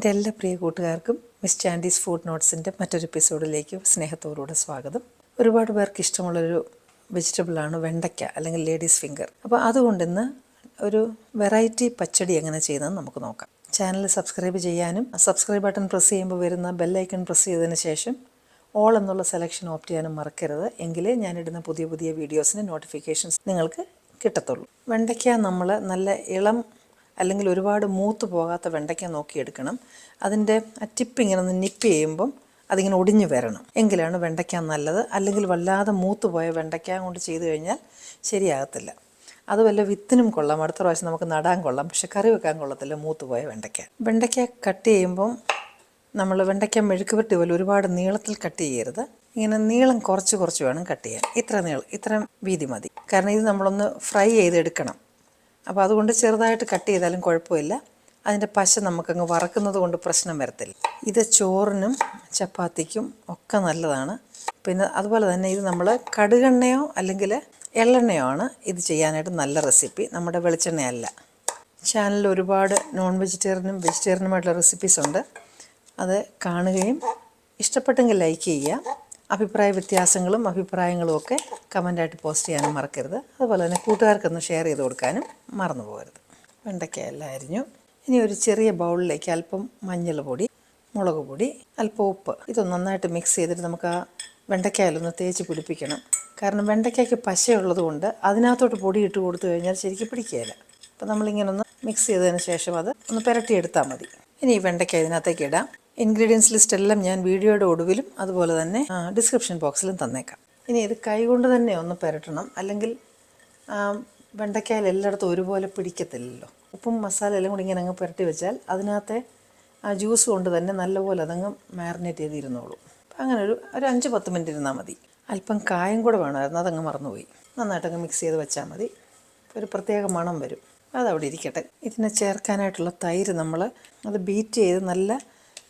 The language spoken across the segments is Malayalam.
എന്റെ എല്ലാ പ്രിയ കൂട്ടുകാർക്കും മിസ് ചാൻഡീസ് ഫുഡ് നോട്ട്സിന്റെ മറ്റൊരു എപ്പിസോഡിലേക്ക് സ്നേഹത്തോടുകൂടെ സ്വാഗതം. ഒരുപാട് പേർക്ക് ഇഷ്ടമുള്ളൊരു വെജിറ്റബിളാണ് വെണ്ടയ്ക്ക അല്ലെങ്കിൽ ലേഡീസ് ഫിംഗർ. അപ്പോൾ അതുകൊണ്ട് ഇന്ന് ഒരു വെറൈറ്റി പച്ചടി എങ്ങനെ ചെയ്യുന്നതെന്ന് നമുക്ക് നോക്കാം. ചാനൽ സബ്സ്ക്രൈബ് ചെയ്യാനും സബ്സ്ക്രൈബ് ബട്ടൺ പ്രസ് ചെയ്യുമ്പോൾ വരുന്ന ബെല്ലൈക്കൺ പ്രസ് ചെയ്തതിന് ശേഷം ഓൾ എന്നുള്ള സെലക്ഷൻ ഓപ്റ്റ് ചെയ്യാനും മറക്കരുത്. എങ്കിലേ ഞാനിടുന്ന പുതിയ പുതിയ വീഡിയോസിന് നോട്ടിഫിക്കേഷൻസ് നിങ്ങൾക്ക് കിട്ടത്തുള്ളൂ. വെണ്ടയ്ക്ക നമ്മൾ നല്ല ഇളം അല്ലെങ്കിൽ ഒരുപാട് മൂത്ത് പോകാത്ത വെണ്ടയ്ക്ക നോക്കിയെടുക്കണം. അതിന്റെ ആ ടിപ്പ് ഇങ്ങനെ ഒന്ന് നിപ്പ് ചെയ്യുമ്പം അതിങ്ങനെ ഒടിഞ്ഞു വരണം. എങ്കിലാണ് വെണ്ടയ്ക്ക നല്ലത്. അല്ലെങ്കിൽ വല്ലാതെ മൂത്ത് പോയ വെണ്ടയ്ക്ക കൊണ്ട് ചെയ്തു കഴിഞ്ഞാൽ ശരിയാകത്തില്ല. അത് വല്ല വിത്തിനും കൊള്ളാം. അടുത്ത പ്രാവശ്യം നമുക്ക് നടാൻ കൊള്ളാം. പക്ഷെ കറി വെക്കാൻ കൊള്ളത്തില്ല മൂത്ത് പോയ വെണ്ടയ്ക്ക. വെണ്ടയ്ക്ക കട്ട് ചെയ്യുമ്പം നമ്മൾ വെണ്ടയ്ക്ക മെഴുക്ക് വെട്ടി പോലെ ഒരുപാട് നീളത്തിൽ കട്ട് ചെയ്യരുത്. ഇങ്ങനെ നീളം കുറച്ച് കുറച്ച് വേണം കട്ട് ചെയ്യാൻ. ഇത്ര നീളം ഇത്ര വീതി മതി. കാരണം ഇത് നമ്മളൊന്ന് ഫ്രൈ ചെയ്തെടുക്കണം. അപ്പോൾ അതുകൊണ്ട് ചെറുതായിട്ട് കട്ട് ചെയ്താലും കുഴപ്പമില്ല. അതിന്റെ പശ നമുക്കങ്ങ് വറക്കുന്നത് കൊണ്ട് പ്രശ്നം വരത്തില്ല. ഇത് ചോറിനും ചപ്പാത്തിക്കും ഒക്കെ നല്ലതാണ്. പിന്നെ അതുപോലെ തന്നെ ഇത് നമ്മൾ കടുകെണ്ണയോ അല്ലെങ്കിൽ എള്ളെണ്ണയോ ആണ് ഇത് ചെയ്യാനായിട്ട് നല്ല റെസിപ്പി. നമ്മുടെ വെളിച്ചെണ്ണയല്ല. ചാനലിൽ ഒരുപാട് നോൺ വെജിറ്റേറിയനും വെജിറ്റേറിയനുമായിട്ടുള്ള റെസിപ്പീസ് ഉണ്ട്. അത് കാണുകയും ഇഷ്ടപ്പെട്ടെങ്കിൽ ലൈക്ക് ചെയ്യുക. അഭിപ്രായ വ്യത്യാസങ്ങളും അഭിപ്രായങ്ങളും ഒക്കെ കമന്റായിട്ട് പോസ്റ്റ് ചെയ്യാനും മറക്കരുത്. അതുപോലെ തന്നെ കൂട്ടുകാർക്കൊന്ന് ഷെയർ ചെയ്ത് കൊടുക്കാനും മറന്നു പോകരുത്. വെണ്ടയ്ക്ക എല്ലാം അരിഞ്ഞു. ഇനി ഒരു ചെറിയ ബൗളിലേക്ക് അല്പം മഞ്ഞൾ പൊടി മുളക് പൊടി അല്പം ഉപ്പ്. ഇതൊന്ന് നന്നായിട്ട് മിക്സ് ചെയ്തിട്ട് നമുക്ക് ആ വെണ്ടയ്ക്കായാലൊന്ന് തേച്ച് പിടിപ്പിക്കണം. കാരണം വെണ്ടയ്ക്കയ്ക്ക് പശയുള്ളത് കൊണ്ട് അതിനകത്തോട്ട് പൊടി ഇട്ട് കൊടുത്തു കഴിഞ്ഞാൽ ശരിക്കും പിടിക്കുകയില്ല. അപ്പോൾ നമ്മളിങ്ങനൊന്ന് മിക്സ് ചെയ്തതിന് ശേഷം അത് ഒന്ന് പുരട്ടിയെടുത്താൽ മതി. ഇനി ഈ വെണ്ടയ്ക്ക ഇതിനകത്തേക്ക് ഇടാം. ഇൻഗ്രീഡിയൻസ് ലിസ്റ്റ് എല്ലാം ഞാൻ വീഡിയോയുടെ ഒടുവിലും അതുപോലെ തന്നെ ഡിസ്ക്രിപ്ഷൻ ബോക്സിലും തന്നേക്കാം. ഇനി ഇത് കൈകൊണ്ട് തന്നെ ഒന്ന് പുരട്ടണം. അല്ലെങ്കിൽ ആ, വെണ്ടയ്ക്കായിൽ എല്ലായിടത്തും ഒരുപോലെ പിടിക്കത്തില്ലല്ലോ. ഉപ്പും മസാല എല്ലാം കൂടി ഇങ്ങനെ അങ്ങ് പുരട്ടി വെച്ചാൽ അതിനകത്തെ ആ ജ്യൂസ് കൊണ്ട് തന്നെ നല്ലപോലെ അതങ്ങ് മാറിനേറ്റ് ചെയ്തിരുന്നോളൂ. അങ്ങനെ ഒരു ഒരു അഞ്ച് പത്ത് മിനിറ്റ് ഇരുന്നാൽ മതി. അല്പം കായം കൂടെ വേണമായിരുന്നു. അതങ്ങ് മറന്നുപോയി. നന്നായിട്ടങ്ങ് മിക്സ് ചെയ്ത് വെച്ചാൽ മതി. ഒരു പ്രത്യേക മണം വരും. അതവിടെ ഇരിക്കട്ടെ. ഇതിനെ ചേർക്കാനായിട്ടുള്ള തൈര് നമ്മൾ അത് ബീറ്റ് ചെയ്ത് നല്ല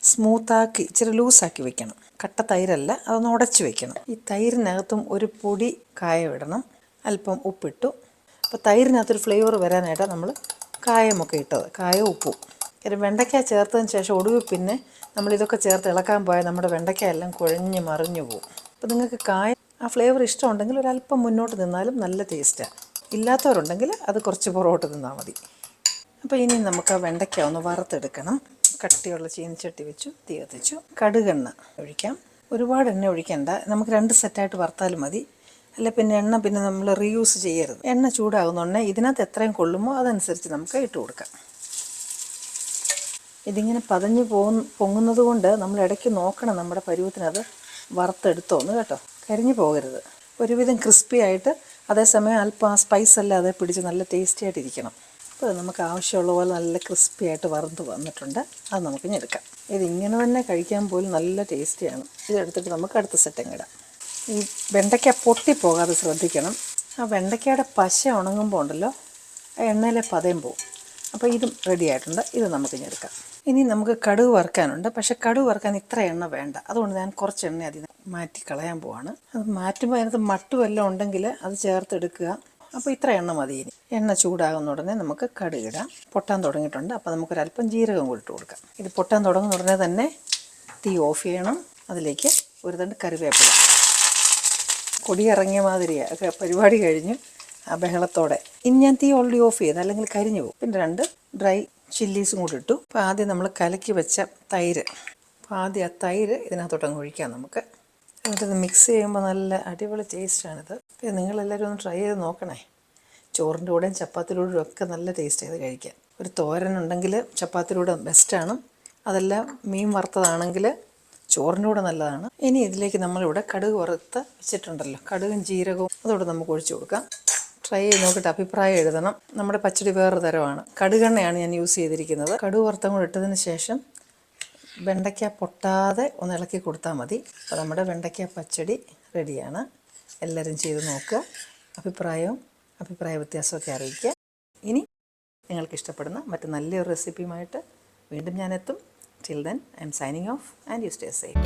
സ്മൂത്താക്കി ഇച്ചിരി ലൂസാക്കി വെക്കണം. കട്ട തൈരല്ല അതൊന്ന് ഉടച്ച് വെക്കണം. ഈ തൈരിനകത്തും ഒരു പൊടി കായം ഇടണം. അല്പം ഉപ്പിട്ടു. അപ്പോൾ തൈരിനകത്തൊരു ഫ്ലേവർ വരാനായിട്ടാണ് നമ്മൾ കായമൊക്കെ ഇട്ടത്. കായവും ഉപ്പും. കാര്യം വെണ്ടയ്ക്ക ചേർത്തതിന് ശേഷം ഒടുവിൽ പിന്നെ നമ്മളിതൊക്കെ ചേർത്ത് ഇളക്കാൻ പോയാൽ നമ്മുടെ വെണ്ടയ്ക്ക എല്ലാം കുഴഞ്ഞ് മറിഞ്ഞു പോകും അപ്പോൾ നിങ്ങൾക്ക് കായ ആ ഫ്ലേവർ ഇഷ്ടമുണ്ടെങ്കിൽ ഒരല്പം മുന്നോട്ട് നിന്നാലും നല്ല ടേസ്റ്റാണ് ഇല്ലാത്തവരുണ്ടെങ്കിൽ അത് കുറച്ച് പുറകോട്ട് നിന്നാൽ മതി. അപ്പോൾ ഇനി നമുക്ക് ആ വെണ്ടയ്ക്ക ഒന്ന് വറുത്തെടുക്കണം. കട്ടിയുള്ള ചീനിച്ചട്ടി വെച്ചു തീ കത്തിച്ചു. കടുകെണ്ണ ഒഴിക്കാം. ഒരുപാട് എണ്ണ ഒഴിക്കണ്ട. നമുക്ക് രണ്ട് സെറ്റായിട്ട് വറുത്താലും മതി. അല്ല പിന്നെ എണ്ണ പിന്നെ നമ്മൾ റീയൂസ് ചെയ്യരുത്. എണ്ണ ചൂടാകുന്നുണ്ടെ ഇതിനകത്ത് എത്രയും കൊള്ളുമോ അതനുസരിച്ച് നമുക്ക് ഇട്ട് കൊടുക്കാം. ഇതിങ്ങനെ പതഞ്ഞ് പോകുന്ന പൊങ്ങുന്നത് കൊണ്ട് നമ്മൾ ഇടയ്ക്ക് നോക്കണം നമ്മുടെ പരുവത്തിനത് വറുത്തെടുത്തോന്ന് കേട്ടോ. കരിഞ്ഞു പോകരുത്. ഒരുവിധം ക്രിസ്പി ആയിട്ട് അതേസമയം അല്പം ആ സ്പൈസ് അല്ലാതെ പിടിച്ച് നല്ല ടേസ്റ്റി ആയിട്ടിരിക്കണം അപ്പോൾ നമുക്ക് ആവശ്യമുള്ള പോലെ നല്ല ക്രിസ്പി ആയിട്ട് വറുത്ത് വന്നിട്ടുണ്ട്. അത് നമുക്ക് ഇനി എടുക്കാം. ഇത് ഇങ്ങനെ തന്നെ കഴിക്കാൻ പോലും നല്ല ടേസ്റ്റിയാണ് ഇതെടുത്തിട്ട് നമുക്ക് അടുത്ത സെറ്റങ്ങ് ഇടാം. ഈ വെണ്ടയ്ക്ക പൊട്ടിപ്പോകാതെ ശ്രദ്ധിക്കണം. ആ വെണ്ടയ്ക്കയുടെ പശ ഉണങ്ങുമ്പോൾ ഉണ്ടല്ലോ എണ്ണയിലെ പതയും പോവും. അപ്പോൾ ഇതും റെഡി ആയിട്ടുണ്ട്. ഇത് നമുക്ക് എടുക്കാം. ഇനി നമുക്ക് കടുക് വറുക്കാനുണ്ട്. പക്ഷേ കടുക് വറുക്കാൻ ഇത്ര എണ്ണ വേണ്ട. അതുകൊണ്ട് ഞാൻ കുറച്ച് എണ്ണ അതിന് മാറ്റി കളയാൻ പോവാണ്. അത് മാറ്റുമ്പോൾ അതിനകത്ത് മട്ടുമെല്ലാം ഉണ്ടെങ്കിൽ അത് ചേർത്തെടുക്കുക അപ്പോൾ ഇത്ര എണ്ണ മതി ഇനി. എണ്ണ ചൂടാകുന്ന ഉടനെ നമുക്ക് കടുക് ഇടാം പൊട്ടാൻ തുടങ്ങിയിട്ടുണ്ട്. അപ്പോൾ നമുക്കൊരല്പം ജീരകം കൂടി ഇട്ട് കൊടുക്കാം. ഇത് പൊട്ടാൻ തുടങ്ങുന്ന ഉടനെ തന്നെ തീ ഓഫ് ചെയ്യണം. അതിലേക്ക് ഒരു തണ്ട് കറിവേപ്പില. കൊടി ഇറങ്ങിയ മാതിരിയാണ് പരിപാടി കഴിഞ്ഞു ആ ബഹളത്തോടെ ഇനി ഞാൻ തീ ഓൾറെഡി ഓഫ് ചെയ്ത് അല്ലെങ്കിൽ കരിഞ്ഞു പോകും. പിന്നെ രണ്ട് ഡ്രൈ ചില്ലീസും കൂടി ഇട്ടു. അപ്പോൾ ആദ്യം നമ്മൾ കലക്കി വെച്ച തൈര്. അപ്പോൾ ആദ്യം ആ തൈര് ഇതിനകത്തോട്ട് അങ്ങ് ഒഴിക്കാം നമുക്ക്. എന്നിട്ട് മിക്സ് ചെയ്യുമ്പോൾ നല്ല അടിപൊളി ടേസ്റ്റാണിത് ഇത് നിങ്ങളെല്ലാവരും ഒന്ന് ട്രൈ ചെയ്ത് നോക്കണേ. ചോറിന്റെ കൂടെയും ചപ്പാത്തിയുടെ ഒക്കെ നല്ല ടേസ്റ്റ് ചെയ്ത് കഴിക്കാം ഒരു തോരൻ ഉണ്ടെങ്കിൽ ചപ്പാത്തിയുടെ ബെസ്റ്റാണ് അതെല്ലാം മീൻ വറുത്തതാണെങ്കിൽ ചോറിന്റെ കൂടെ നല്ലതാണ്. ഇനി ഇതിലേക്ക് നമ്മളിവിടെ കടുക് വറുത്ത് വെച്ചിട്ടുണ്ടല്ലോ. കടുകും ജീരകവും അതോടെ നമുക്ക് ഒഴിച്ചു കൊടുക്കാം. ട്രൈ ചെയ്ത് നോക്കിയിട്ട് അഭിപ്രായം എഴുതണം. നമ്മുടെ പച്ചടി വേറൊരു തരമാണ്. കടുകെണ്ണയാണ് ഞാൻ യൂസ് ചെയ്തിരിക്കുന്നത്. കടുക് വറുത്തം കൂടെ ഇട്ടതിന് ശേഷം വെണ്ടയ്ക്ക പൊട്ടാതെ ഒന്ന് ഇളക്കി കൊടുത്താൽ മതി. അപ്പോൾ നമ്മുടെ വെണ്ടയ്ക്ക പച്ചടി റെഡിയാണ്. എല്ലാവരും ചെയ്ത് നോക്കുക. അഭിപ്രായവും അഭിപ്രായ വ്യത്യാസമൊക്കെ അറിയിക്കുക. ഇനി നിങ്ങൾക്ക് ഇഷ്ടപ്പെടുന്ന മറ്റ് നല്ലൊരു റെസിപ്പിയുമായിട്ട് വീണ്ടും ഞാനെത്തും till then I'm signing off and you stay safe